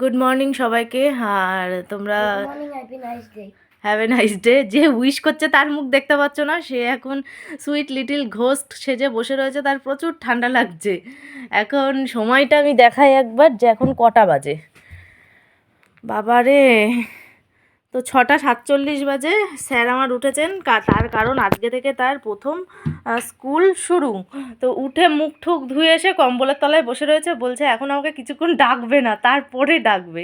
Good morning সবাইকে। আর তোমরা হ্যাভ এ নাইস ডে যে উইশ করছে তার মুখ দেখতে পাচ্ছ না সে এখন সুইট লিটিল ঘোস্ট সেজে বসে রয়েছে তার প্রচুর ঠান্ডা লাগছে। এখন সময়টা আমি দেখাই একবার যে এখন কটা বাজে। বাবারে। তো ছটা সাতচল্লিশ বাজে, স্যার আমার উঠেছেন তার কারণ আজকে থেকে তার প্রথম স্কুল শুরু। তো উঠে মুখ ঠুক ধুয়ে এসে কম্বলের তলায় বসে রয়েছে, বলছে এখন আমাকে কিছুক্ষণ ডাকবে না, তারপরে ডাকবে।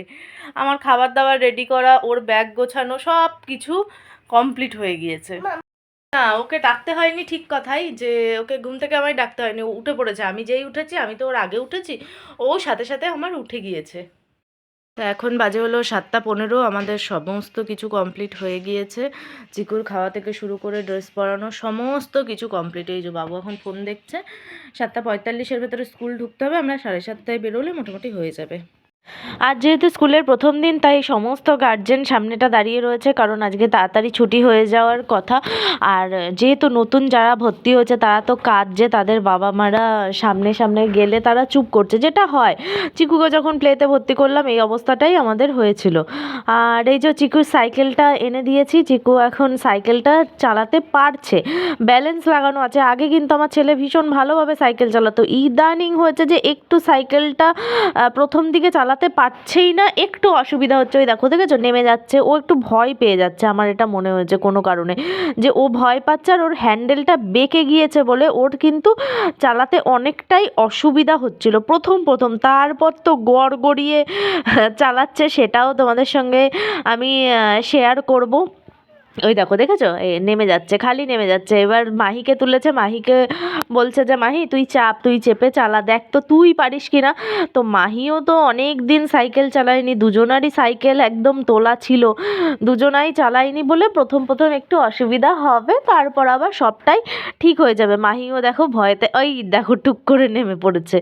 আমার খাবার দাবার রেডি করা, ওর ব্যাগ গোছানো, সব কিছু কমপ্লিট হয়ে গিয়েছে। না, ওকে ডাকতে হয়নি ঠিক কথাই, যে ওকে ঘুম থেকে আমায় ডাকতে হয়নি, ও উঠে পড়েছে। আমি যেই উঠেছি, আমি তো ওর আগে উঠেছি, ও সাথে সাথে আমার উঠে গিয়েছে। তো এখন বাজে হলো সাতটা পনেরো, আমাদের সমস্ত কিছু কমপ্লিট হয়ে গিয়েছে। চিকুর খাওয়া থেকে শুরু করে ড্রেস পরানো সমস্ত কিছু কমপ্লিট এই যে বাবু এখন ফোন দেখছে। সাতটা পঁয়তাল্লিশের ভেতরে স্কুল ঢুকতে হবে, আমরা সাড়ে সাতটায় বেরোলে মোটামুটি হয়ে যাবে। আজ যেহেতু স্কুলের প্রথম দিন, তাই সমস্ত গার্জেন সামনেটা দাঁড়িয়ে রয়েছে, কারণ আজকে তাড়াতাড়ি ছুটি হয়ে যাওয়ার কথা। আর যেহেতু নতুন যারা ভর্তি হয়েছে, তারা তো কাজ তাদের বাবা মারা সামনে সামনে গেলে তারা চুপ করছে, যেটা হয়। চিকুকে যখন প্লেতে ভর্তি করলাম, এই অবস্থাটাই আমাদের হয়েছিল। আর এই যে চিকুর সাইকেলটা এনে দিয়েছি, চিকু এখন সাইকেলটা চালাতে পারছে। ব্যালেন্স লাগানো আছে। আগে কিন্তু আমার ছেলে ভীষণ ভালোভাবে সাইকেল চালাতো। ইদানিং হয়েছে যে একটু সাইকেলটা প্রথম দিকে চালাতে পারছেই না, একটু অসুবিধা হচ্ছে। ওই দেখো, দেখেছ? নেমে যাচ্ছে। ও একটু ভয় পেয়ে যাচ্ছে, আমার এটা মনে হয়েছে কোনো কারণে। যে ও ভয় পাচ্ছে আর ওর হ্যান্ডেলটা বেঁকে গিয়েছে বলে ওর কিন্তু চালাতে অনেকটাই অসুবিধা হচ্ছিল। প্রথম প্রথম। তারপর তো গড় গড়িয়ে চালাচ্ছে, সেটাও তোমাদের সঙ্গে আমি শেয়ার করব। ওই দেখো, দেখেছ? নেমে যাচ্ছে, খালি নেমে যাচ্ছে। এবার মাহিকে তুলেছে, মাহিকে বলছে যে, মাহি, তুই চাপ, তুই চেপে চালা, দেখ তো তুই পারিস কি না তো মাহিও তো অনেক দিন সাইকেল চালায়নি, দুজনারই সাইকেল একদম তোলা ছিল। দুজনাই চালায়নি বলে প্রথম প্রথম একটু অসুবিধা হবে, তারপর আবার সবটাই ঠিক হয়ে যাবে। মাহিও দেখো ভয়তে, ওই দেখো টুক করে নেমে পড়েছে।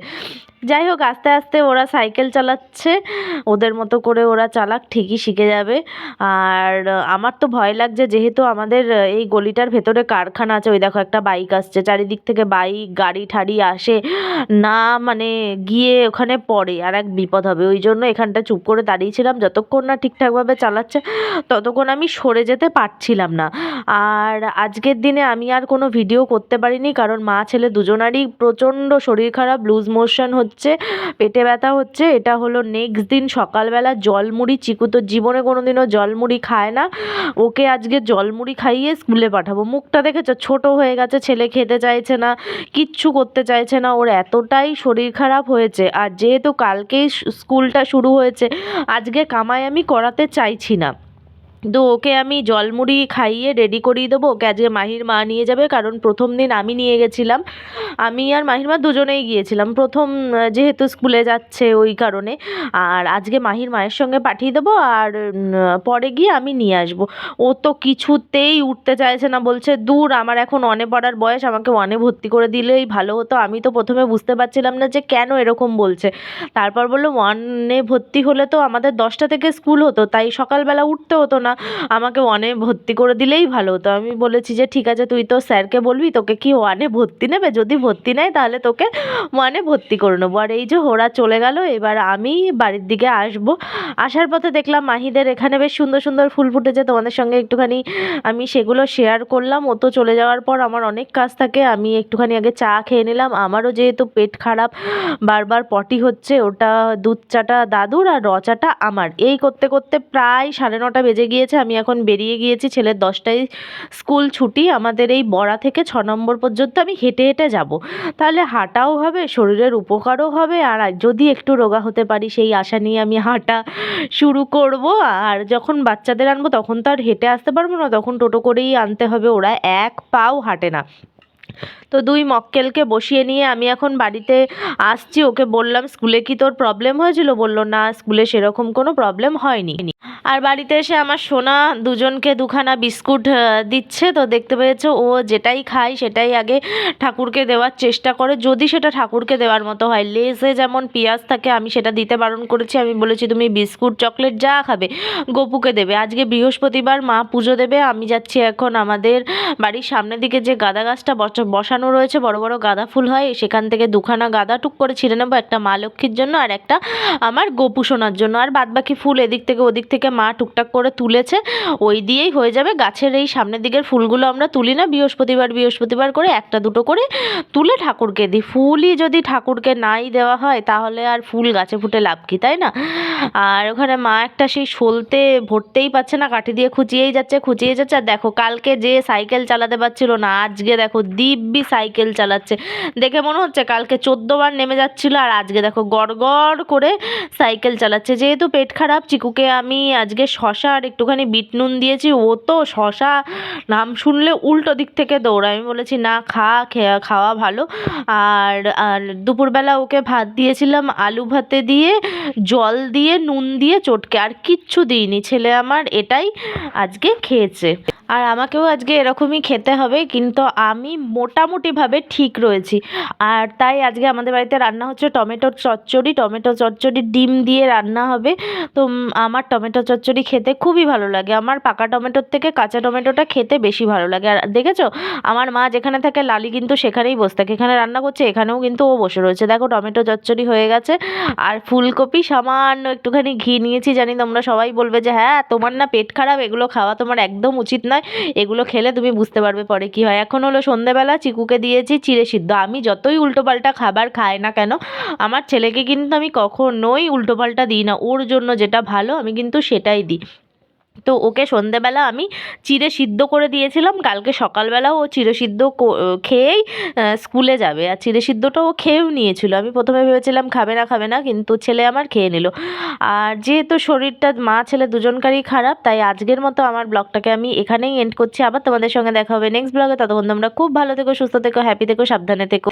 যাই হোক আস্তে আস্তে ওরা সাইকেল চালাচ্ছে। ওদের মতো করে ওরা চালাক, ঠিকই শিখে যাবে। আর আমার তো ভয় লাগছে, যেহেতু আমাদের, এই গলিটার ভেতরে কারখানা আছে, ওই দেখো একটা বাইক আসছে, চারিদিক থেকে বাইক, গাড়ি ঠাড়ি আসে। না মানে গিয়ে ওখানে পড়ে, আর এক বিপদ হবে। ওই জন্য এখানটা চুপ করে দাঁড়িয়েছিলাম, যতক্ষণ না ঠিকঠাকভাবে চালাচ্ছে, ততক্ষণ আমি সরে যেতে পারছিলাম না। আর আজকের দিনে আমি আর কোনো ভিডিও করতে পারিনি, কারণ মা ছেলে দুজনারই প্রচণ্ড শরীর খারাপ লুজ মোশন হচ্ছে, পেটে ব্যথা হচ্ছে। এটা হলো নেক্সট দিন সকালবেলা জলমুড়ি, চিকু তো জীবনে কোনো দিনও জলমুড়ি খায় না। ওকে আজকে জলমুড়ি খাইয়ে স্কুলে পাঠাবো। মুখটা দেখেছ? ছোট হয়ে গেছে, ছেলে খেতে চাইছে না, কিচ্ছু করতে চাইছে না, ওর এতটাই শরীর খারাপ হয়েছে। আর যেহেতু কালকেই স্কুলটা শুরু হয়েছে, আজকে কামাই আমি করাতে চাইছি না। তো ওকে আমি জলমুড়ি খাইয়ে রেডি করিয়ে দেবো। ওকে আজকে মাহির মা নিয়ে যাবে, কারণ প্রথম দিন আমি নিয়ে গেছিলাম। আমি আর মাহির মা দুজনেই গিয়েছিলাম। প্রথম যেহেতু স্কুলে যাচ্ছে ওই কারণে, আর আজকে মাহির মায়ের সঙ্গে পাঠিয়ে দেবো আর পরে গিয়ে আমি নিয়ে আসব। ও তো কিছুতেই উঠতে চাইছে না, বলছে, দূর, আমার এখন অনে পড়ার বয়স, আমাকে অনে ভর্তি করে দিলেই ভালো হতো। আমি তো প্রথমে বুঝতে পারছিলাম না যে কেন এরকম বলছে। তারপর বলল ওয়ানে ভর্তি হলে তো আমাদের দশটা থেকে স্কুল হতো, তাই সকালবেলা উঠতে হতো না। আমাকে ওয়ানে ভর্তি করে দিলেই ভালো। হতো আমি বলেছি যে, ঠিক আছে, তুই তো স্যারকে বলবি, তোকে কি ওয়ানে ভর্তি নেবে? যদি ভর্তি নেয়, তাহলে তোকে ওয়ানে ভর্তি করে নেব। আর এই যে, ওরা চলে গেল, এবার আমি বাড়ির দিকে আসব। আসার পথে দেখলাম মাহিদের এখানে বেশ সুন্দর সুন্দর ফুল ফুটেছে। তোমাদের সঙ্গে একটুখানি আমি সেগুলো শেয়ার করলাম। ও তো চলে যাওয়ার পর আমার অনেক কাজ থাকে। আমি একটুখানি আগে চা খেয়ে নিলাম। আমারও যেহেতু পেট খারাপ, বারবার পটি হচ্ছে, ওটা দুধ চাটা দাদুর আর র চাটা আমার। এই করতে করতে প্রায় সাড়ে নটা বেজে গিয়েছে আমি এখন বেরিয়ে গিয়েছি ছেলের দশটায় স্কুল ছুটি, আমাদের এই বড়া থেকে ছ নম্বর পর্যন্ত আমি হেঁটে হেঁটে যাব। তাহলে হাঁটাও হবে, শরীরের উপকারও হবে, আর যদি একটু রোগা হতে পারি, সেই আশা নিয়ে আমি হাঁটা শুরু করব। আর যখন বাচ্চাদের আনব, তখন তো আর হেঁটে আসতে পারব না, তখন টোটো করেই আনতে হবে, ওরা এক পাও হাঁটে না। তো দুই মক্কেলকে বসিয়ে নিয়ে আমি এখন বাড়িতে আসছি। ওকে বললাম, স্কুলে কি তোর প্রবলেম হয়েছিল? বলল, না, স্কুলে সেরকম কোনো প্রবলেম হয়নি। আর বাড়িতে এসে আমার সোনা দুজনকে দুখানা বিস্কুট দিচ্ছে। তো দেখতে পেয়েছ, ও যেটাই খায় সেটাই আগে ঠাকুরকে দেওয়ার চেষ্টা করে। যদি সেটা ঠাকুরকে দেওয়ার মতো হয় লেসে যেমন পেঁয়াজ থাকে, আমি সেটা দিতে বারণ করেছি। আমি বলেছি, তুমি বিস্কুট, চকলেট যা খাবে, গপুকে দেবে। আজকে বৃহস্পতিবার মা পুজো দেবে। আমি যাচ্ছি এখন আমাদের বাড়ির সামনের দিকে যে গাঁদা গাছটা বচ- বসানো রয়েছে, বড় বড় গাঁদা ফুল হয়। সেখান থেকে দুখানা গাঁদা টুক করে ছিঁড়ে নেব, একটা মা লক্ষ্মীর জন্য আর একটা আমার গোপু সোনার জন্য। আর বাদবাকি ফুল এদিক থেকে ওদিক থেকে মা টুকটাক করে তুলেছে। ওই দিয়েই হয়ে যাবে। গাছের এই সামনের দিকের ফুলগুলো আমরা তুলি না, বৃহস্পতিবার বৃহস্পতিবার করে একটা দুটো করে তুলে ঠাকুরকে দিই। ফুলই যদি ঠাকুরকে নাই দেওয়া হয়, তাহলে আর ফুল গাছে ফুটে লাভ কি, তাই না? আর ওখানে মা একটা সেই সলতে ভরতেই পারছে না, কাঠি দিয়ে খুঁচিয়েই যাচ্ছে খুঁচিয়ে যাচ্ছে। আর দেখো, কালকে যে সাইকেল চালাতে পারছিল না, আজকে দেখো দিব্যি সাইকেল চালাচ্ছে। দেখে মনে হচ্ছে কালকে চোদ্দ বার নেমে যাচ্ছিল আর আজকে দেখো গড়গড় করে সাইকেল চালাচ্ছে। যেহেতু পেট খারাপ, চিকুকে আমি আজকে শশা আর একটুখানি বিট নুন দিয়েছি। ও তো শশা নাম শুনলে উল্টো দিক থেকে দৌড়ায়। আমি বলেছি, না, খা খাওয়া ভালো। আর আর দুপুরবেলা ওকে ভাত দিয়েছিলাম আলু ভাতে দিয়ে, জল দিয়ে, নুন দিয়ে, চটকে। আর কিচ্ছু দিইনি। ছেলে আমার এটাই আজকে খেয়েছে। আর আমাকেও আজকে এরকমই খেতে হবে। কিন্তু আমি মোটামুটিভাবে ঠিক রয়েছি। আর তাই আজকে আমাদের বাড়িতে রান্না হচ্ছে টমেটো চচ্চড়ি। টমেটো চচ্চড়ি ডিম দিয়ে রান্না হবে। তো আমার টমেটো চচ্চড়ি খেতে খুবই ভালো লাগে। আমার পাকা টমেটোর থেকে কাঁচা টমেটোটা খেতে বেশি ভালো লাগে। আর দেখেছ? আমার মা যেখানে থাকে, লালি কিন্তু সেখানেই বসে থাকে। এখানে রান্না করছে, এখানেও কিন্তু ও বসে রয়েছে। দেখো, টমেটো চচ্চড়ি হয়ে গেছে। আর ফুলকপি সামান্য একটুখানি ঘি নিয়েছি। জানি তোমরা সবাই বলবে যে হ্যাঁ তোমার না পেট খারাপ। এগুলো খাওয়া তোমার একদম উচিত নয়। এগুলো খেলে তুমি বুঝতে পারবে পরে কি হয়। এখন হলো সন্ধেবেলা। চিকুকে দিয়েছি চিড়ে সিদ্ধ। আমি যতই উল্টোপাল্টা খাবার খাই না কেন, আমার ছেলেকে কিন্তু আমি কখনোই উল্টোপাল্টা দিই না। ওর জন্য যেটা ভালো, আমি কিন্তু সেটাই দিই। তো ওকে সন্ধেবেলা আমি চিড়ে সিদ্ধ করে দিয়েছিলাম। কালকে সকালবেলাও ও চিড়ে সিদ্ধ খেয়েই স্কুলে যাবে। আর চিড়ে সিদ্ধটা ও খেয়েও নিয়েছিল। আমি প্রথমে ভেবেছিলাম খাবে না খাবে না, কিন্তু ছেলে আমার খেয়ে নিল। আর যেহেতু শরীরটা মা, ছেলে দুজনকারই খারাপ, তাই আজকের মতো আমার ব্লগটাকে আমি এখানেই এন্ড করছি। আবার তোমাদের সঙ্গে দেখা হবে নেক্সট ব্লগে। ততক্ষণ তোমরা খুব ভালো থেকো, সুস্থ থেকো হ্যাপি থেকো, সাবধানে থেকো।